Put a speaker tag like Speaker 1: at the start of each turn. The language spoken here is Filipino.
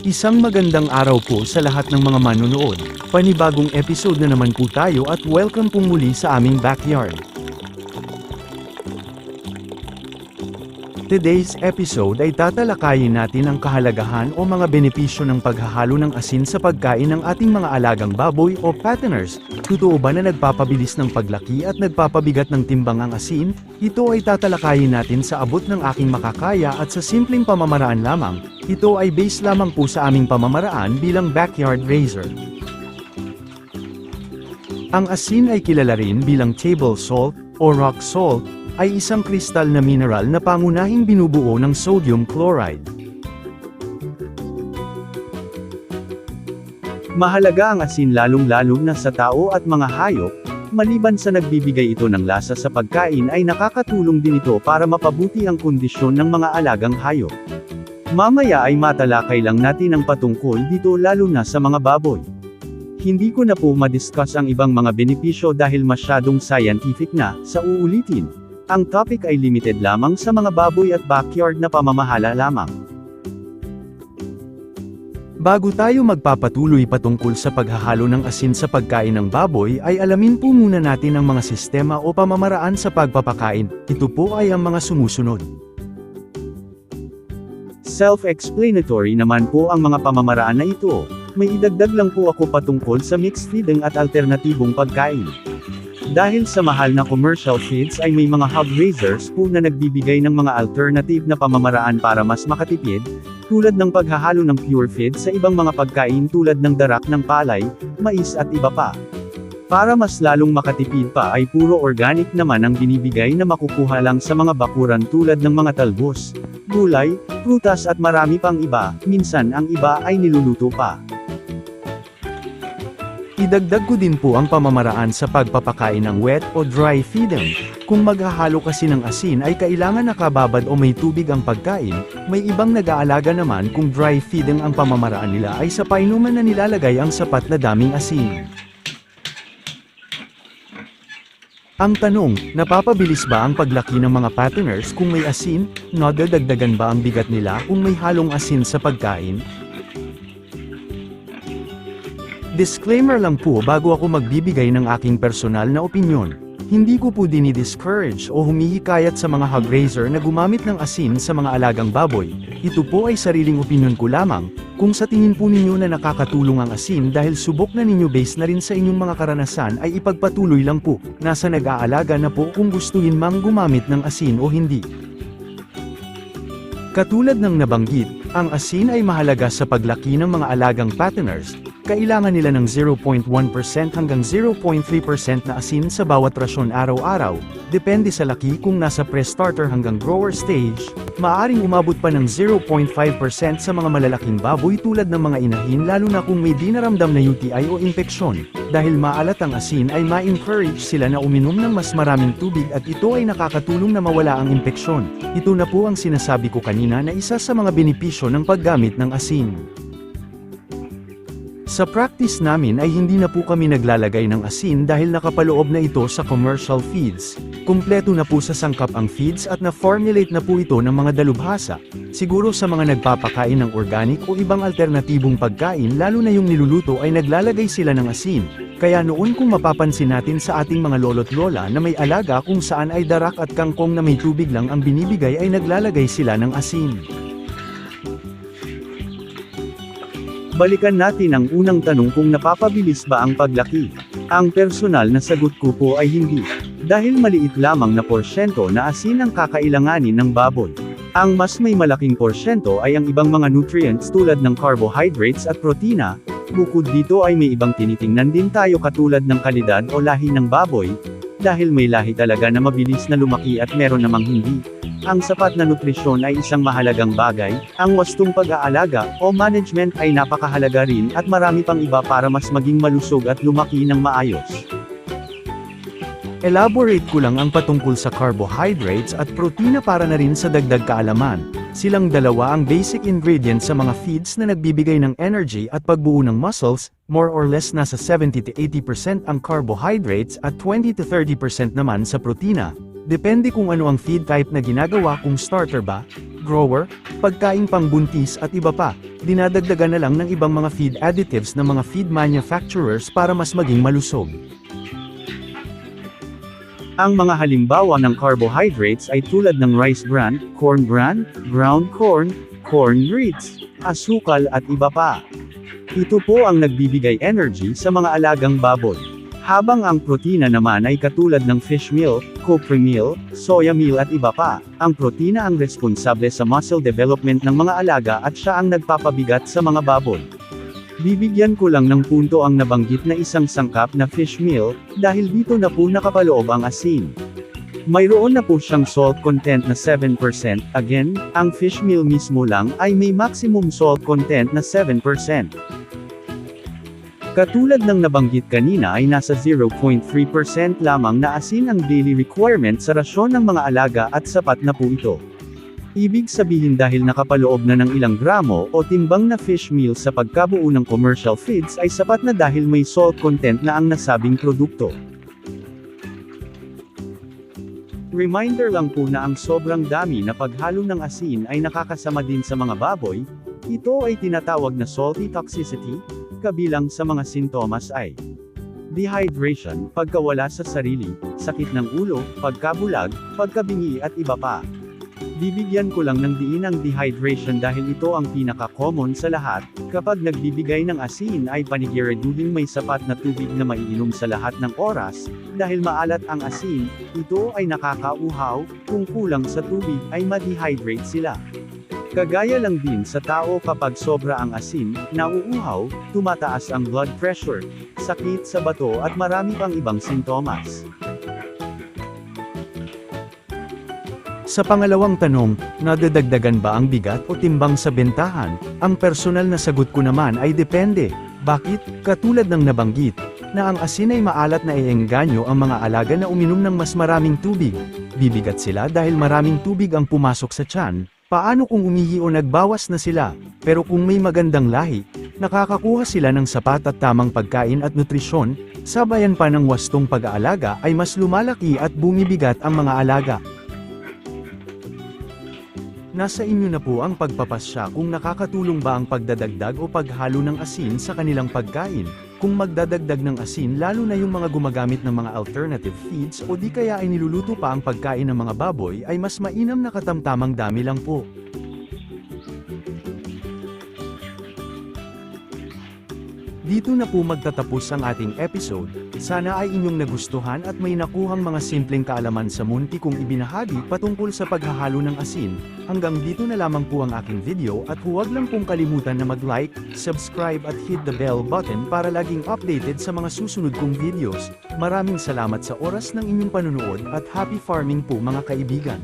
Speaker 1: Isang magandang araw po sa lahat ng mga manonood. Panibagong episode na naman po tayo at welcome po muli sa aming backyard. Today's episode ay tatalakayin natin ang kahalagahan o mga benepisyo ng paghahalo ng asin sa pagkain ng ating mga alagang baboy o fatteners. Totoo ba na nagpapabilis ng paglaki at nagpapabigat ng timbang ang asin? Ito ay tatalakayin natin sa abot ng aking makakaya at sa simpleng pamamaraan lamang. Ito ay base lamang po sa aming pamamaraan bilang backyard raiser. Ang asin ay kilala rin bilang table salt o rock salt, ay isang kristal na mineral na pangunahing binubuo ng sodium chloride. Mahalaga ang asin lalong-lalo na sa tao at mga hayop, maliban sa nagbibigay ito ng lasa sa pagkain ay nakakatulong din ito para mapabuti ang kondisyon ng mga alagang hayop. Mamaya ay matalakay lang natin ang patungkol dito lalo na sa mga baboy. Hindi ko na po madiscuss ang ibang mga benepisyo dahil masyadong scientific na, sa uulitin. Ang topic ay limited lamang sa mga baboy at backyard na pamamahala lamang. Bago tayo magpapatuloy patungkol sa paghahalo ng asin sa pagkain ng baboy ay alamin po muna natin ang mga sistema o pamamaraan sa pagpapakain. Ito po ay ang mga sumusunod. Self-explanatory naman po ang mga pamamaraan na ito. May idagdag lang po ako patungkol sa mixed feeding at alternatibong pagkain. Dahil sa mahal na commercial feeds ay may mga hog raisers po na nagbibigay ng mga alternative na pamamaraan para mas makatipid, tulad ng paghahalo ng pure feed sa ibang mga pagkain tulad ng darak ng palay, mais at iba pa. Para mas lalong makatipid pa ay puro organic naman ang binibigay na makukuha lang sa mga bakuran tulad ng mga talbos, gulay, prutas at marami pang iba, minsan ang iba ay niluluto pa. Idagdag ko din po ang pamamaraan sa pagpapakain ng wet o dry feeding. Kung maghahalo kasi ng asin ay kailangan nakababad o may tubig ang pagkain, may ibang nag-aalaga naman kung dry feeding ang pamamaraan nila ay sa painuman na nilalagay ang sapat na daming asin. Ang tanong, napapabilis ba ang paglaki ng mga patterners kung may asin? Nadadagdagan ba ang bigat nila kung may halong asin sa pagkain? Disclaimer lang po bago ako magbibigay ng aking personal na opinyon. Hindi ko po dinidiscourage o humihikayat sa mga hog raiser na gumamit ng asin sa mga alagang baboy. Ito po ay sariling opinyon ko lamang, kung sa tingin po ninyo na nakakatulong ang asin dahil subok na ninyo base na rin sa inyong mga karanasan ay ipagpatuloy lang po, nasa nag-aalaga na po kung gustuin mang gumamit ng asin o hindi. Katulad ng nabanggit, ang asin ay mahalaga sa paglaki ng mga alagang patterners, kailangan nila ng 0.1% hanggang 0.3% na asin sa bawat rasyon araw-araw, depende sa laki kung nasa pre-starter hanggang grower stage, maaring umabot pa ng 0.5% sa mga malalaking baboy tulad ng mga inahin lalo na kung may dinaramdam na UTI o impeksyon, dahil maalat ang asin ay ma-encourage sila na uminom ng mas maraming tubig at ito ay nakakatulong na mawala ang impeksyon. Ito na po ang sinasabi ko kanina na isa sa mga benepisyo ng paggamit ng asin. Sa practice namin ay hindi na po kami naglalagay ng asin dahil nakapaloob na ito sa commercial feeds. Kumpleto na po sa sangkap ang feeds at na-formulate na po ito ng mga dalubhasa. Siguro sa mga nagpapakain ng organic o ibang alternatibong pagkain lalo na yung niluluto ay naglalagay sila ng asin. Kaya noon kung mapapansin natin sa ating mga lolo't lola na may alaga kung saan ay darak at kangkong na may tubig lang ang binibigay ay naglalagay sila ng asin. Balikan natin ang unang tanong kung napapabilis ba ang paglaki. Ang personal na sagot ko po ay hindi. Dahil maliit lamang na porsyento na asin ang kakailanganin ng baboy. Ang mas may malaking porsyento ay ang ibang mga nutrients tulad ng carbohydrates at protina. Bukod dito ay may ibang tinitingnan din tayo katulad ng kalidad o lahi ng baboy, dahil may lahi talaga na mabilis na lumaki at meron namang hindi. Ang sapat na nutrisyon ay isang mahalagang bagay, ang wastong pag-aalaga o management ay napakahalaga rin at marami pang iba para mas maging malusog at lumaki ng maayos. Elaborate ko lang ang patungkol sa carbohydrates at protina para na rin sa dagdag kaalaman. Silang dalawa ang basic ingredients sa mga feeds na nagbibigay ng energy at pagbuo ng muscles, more or less nasa 70-80% ang carbohydrates at 20-30% naman sa protina. Depende kung ano ang feed type na ginagawa kung starter ba,
Speaker 2: grower, pagkaing pangbuntis at iba pa. Dinadagdagan na lang ng ibang mga feed additives ng mga feed manufacturers para mas maging malusog.
Speaker 1: Ang mga halimbawa ng carbohydrates ay tulad ng rice bran, corn bran, ground corn, corn grits, asukal at iba pa. Ito po ang nagbibigay energy sa mga alagang baboy. Habang ang protina naman ay katulad ng fish meal, copra meal, soya meal at iba pa, ang protina ang responsable sa muscle development ng mga alaga at siya ang nagpapabigat sa mga baboy. Bibigyan ko lang ng punto ang nabanggit na isang sangkap na fish meal, dahil dito na po nakapaloob ang asin. Mayroon na po siyang salt content na 7%, again, ang fish meal mismo lang ay may maximum salt content na 7%. Katulad ng nabanggit kanina ay nasa 0.3% lamang na asin ang daily requirement sa rasyon ng mga alaga at sapat na po ito. Ibig sabihin dahil nakapaloob na ng ilang gramo o timbang na fish meal sa pagkabuo ng commercial feeds ay sapat na dahil may salt content na ang nasabing produkto. Reminder lang po na ang sobrang dami na paghalo ng asin ay nakakasama din sa mga baboy, ito ay tinatawag na salty toxicity, kabilang sa mga sintomas ay dehydration, pagkawala sa sarili, sakit ng ulo, pagkabulag, pagkabingi at iba pa. Bibigyan ko lang ng diin ang dehydration dahil ito ang pinaka-common sa lahat, kapag nagbibigay ng asin ay paniguraduhin may sapat na tubig na maiinom sa lahat ng oras, dahil maalat ang asin, ito ay nakakauhaw, kung kulang sa tubig ay ma-dehydrate sila. Kagaya lang din sa tao kapag sobra ang asin, nauuhaw, tumataas ang blood pressure, sakit sa bato at marami pang ibang sintomas.
Speaker 2: Sa pangalawang tanong, nadadagdagan ba ang bigat o timbang sa bentahan? Ang personal na sagot ko naman ay depende. Bakit? Katulad ng nabanggit, na ang asin ay maalat na iengganyo ang mga alaga na uminom ng mas maraming tubig. Bibigat sila dahil maraming tubig ang pumasok sa tiyan. Paano kung umihi o nagbawas na sila? Pero kung may magandang lahi, nakakakuha sila ng sapat at tamang pagkain at nutrisyon, sabayan pa ng wastong pag-aalaga ay mas lumalaki at bumibigat ang mga alaga. Nasa inyo na po ang pagpapasya kung nakakatulong ba ang pagdadagdag o paghalo ng asin sa kanilang pagkain. Kung magdadagdag ng asin lalo na yung mga gumagamit ng mga alternative feeds o di kaya ay niluluto pa ang pagkain ng mga baboy ay mas mainam na katamtamang dami lang po. Dito na po magtatapos ang ating episode, sana ay inyong nagustuhan at may nakuhang mga simpleng kaalaman sa munti kong ibinahagi patungkol sa paghahalo ng asin. Hanggang dito na lamang po ang aking video at huwag lang pong kalimutan na mag-like, subscribe at hit the bell button para laging updated sa mga susunod kong videos. Maraming salamat sa oras ng inyong panunood at happy farming po mga kaibigan.